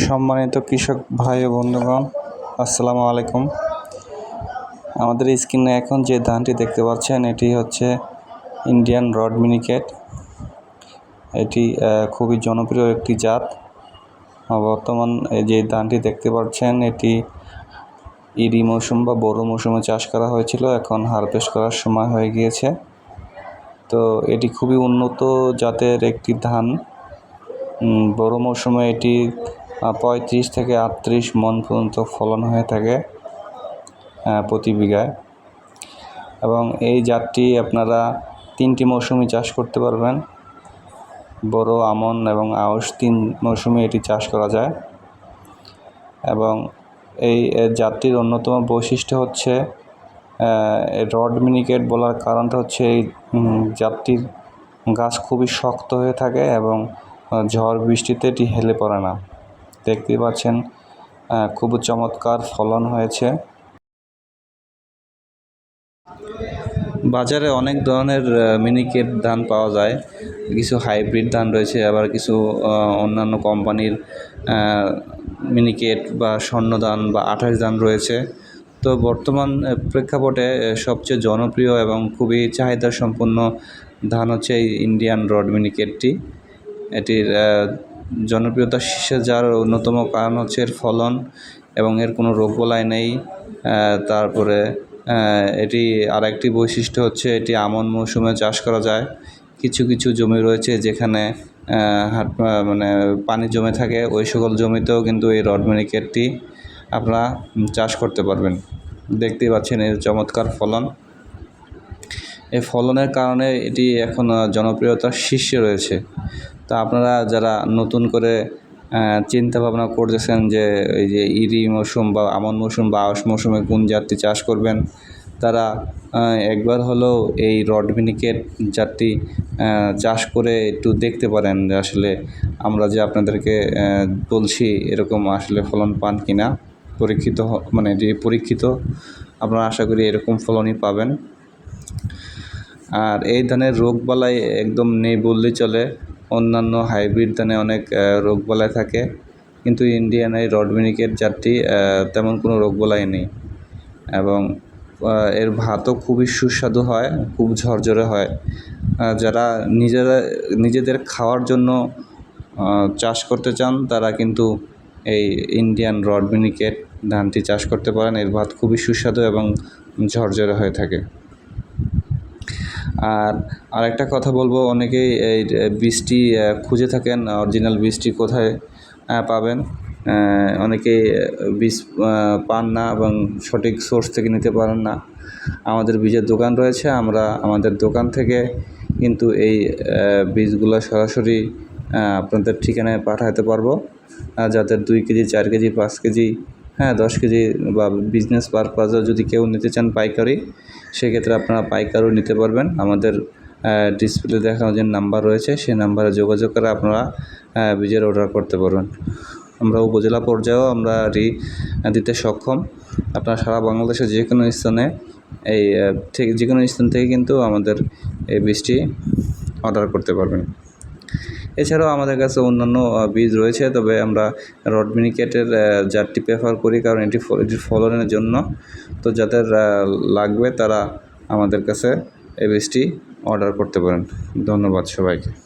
সম্মানিত কৃষক ভাই ও বন্ধুগণ, আসসালামু আলাইকুম। আমাদের স্ক্রিনে এখন যে ধানটি দেখতে পাচ্ছেন, এটি হচ্ছে ইন্ডিয়ান রড মিনিকেট এটি খুবই জনপ্রিয় একটি জাত। বর্তমান যে ধানটি দেখতে পাচ্ছেন, এটি ইরি মৌসুম বা বড়ো মৌসুমে চাষ করা হয়েছিল, এখন হারভেস্ট করার সময় হয়ে গিয়েছে। তো এটি খুবই উন্নত জাতের একটি ধান। বড়ো মৌসুমে এটি পঁয়ত্রিশ থেকে আটত্রিশ মন পর্যন্ত ফলন হয়ে থাকে প্রতি বিঘায়। এবং এই জাতটি আপনারা তিনটি মৌসুমে চাষ করতে পারবেন। বড় আমন এবং আউশ তিন মৌসুমে এটি চাষ করা যায়। এবং এই জাতটির অন্যতম বৈশিষ্ট্য হচ্ছে রড মিনিকেট বলার কারণটা হচ্ছে এই জাতটির গাছ খুবই শক্ত হয়ে থাকে এবং ঝড় বৃষ্টিতে এটি হেলে পড়ে না। দেখতেই পাচ্ছেন খুব চমৎকার ফলন হয়েছে। বাজারে অনেক ধরনের মিনিকেট ধান পাওয়া যায়। কিছু হাইব্রিড ধান রয়েছে, আবার কিছু অন্যান্য কোম্পানির মিনিকেট বা স্বর্ণ ধান বা আঠাশ ধান রয়েছে। তো বর্তমান প্রেক্ষাপটে সবচেয়ে জনপ্রিয় এবং খুবই চাহিদা সম্পন্ন ধান হচ্ছে এই ইন্ডিয়ান রড মিনিকেটটি এটির আহ, জনপ্রিয়তা শীর্ষে যার অন্যতম কারণ হচ্ছে এর ফলন এবং এর কোনো রোগবলাই নেই। তারপরে এটি আর একটি বৈশিষ্ট্য হচ্ছে এটি আমন মৌসুমে চাষ করা যায়। কিছু কিছু জমি রয়েছে যেখানে হাট- মানে পানি জমে থাকে। ওই সকল জমিতেও কিন্তু এই রড মিনিকেটটি আপনারা চাষ করতে পারবেন। দেখতেই পাচ্ছেন এর চমৎকার ফলন। এই ফলনের কারণে এটি এখন জনপ্রিয়তার শীর্ষে রয়েছে। তা আপনারা যারা নতুন করে চিন্তা ভাবনা করতেছেন যে এই যে ইরি মৌসুম বা আমন মৌসুম বা আউশ মৌসুমে কোন জাতটি চাষ করবেন, তারা একবার হলেও এই রড মিনিকেট জাতটি চাষ করে একটু দেখতে পারেন যে আসলে আমরা যে আপনাদেরকে বলছি এরকম আসলে ফলন পান কি না পরীক্ষিত মানে যে পরীক্ষিত, আপনারা আশা করি এরকম ফলনই পাবেন। আর এই ধানের রোগবালাই একদম নেই বললেই চলে। অন্যান্য হাইব্রিড ধানে অনেক রোগবালাই থাকে। কিন্তু ইন্ডিয়ান এই রড মিনিকেট জাতটি তেমন কোনো রোগবালাই নেই। এবং এর ভাতও খুবই সুস্বাদু হয়, খুব ঝরঝরে হয়। যারা নিজেরা, নিজেদের খাওয়ার জন্য চাষ করতে চান, তারা কিন্তু এই ইন্ডিয়ান রড মিনিকেট ধানটি চাষ করতে পারেন। এর ভাত খুবই সুস্বাদু এবং ঝরঝরে হয়ে থাকে। আর আরেকটা কথা বলব অনেকেই এই বীজটি খুঁজে থাকেন অরিজিনাল বীজটি কোথায় পাবেন। আহ, অনেকেই বীজ পান না এবং সঠিক সোর্স থেকে নিতে পারেন না। আমাদের বীজের দোকান রয়েছে আমরা আমাদের দোকান থেকে কিন্তু এই বীজগুলো সরাসরি আপনাদের ঠিকানায় পাঠাতে পারব। যাদের দুই কেজি চার কেজি পাঁচ কেজি হ্যাঁ দশ কেজি বা বিজনেস পারপাজে যদি কেউ নিতে চান পাইকারি, সেক্ষেত্রে আপনারা পাইকারও নিতে পারবেন। আমাদের ডিসপ্লে দেখানো যে নাম্বার রয়েছে, সেই নাম্বারে যোগাযোগ করে আপনারা বীজের অর্ডার করতে পারবেন। আমরা উপজেলা পর্যায়েও আমরা রি, দিতে সক্ষম। আপনারা সারা বাংলাদেশের যে কোনো স্থানে এই যে কোনো স্থান থেকে কিন্তু আমাদের এই বীজটি অর্ডার করতে পারবেন। এছাড়াও আমাদের কাছে অন্যান্য বীজ রয়েছে তবে আমরা রড মিনিকেটের আহ, প্রেফার করি কারণ এটি এটির ফলনের জন্য। তো যাদের লাগবে তারা আমাদের কাছে এ বীজটি অর্ডার করতে পারেন। ধন্যবাদ সবাইকে।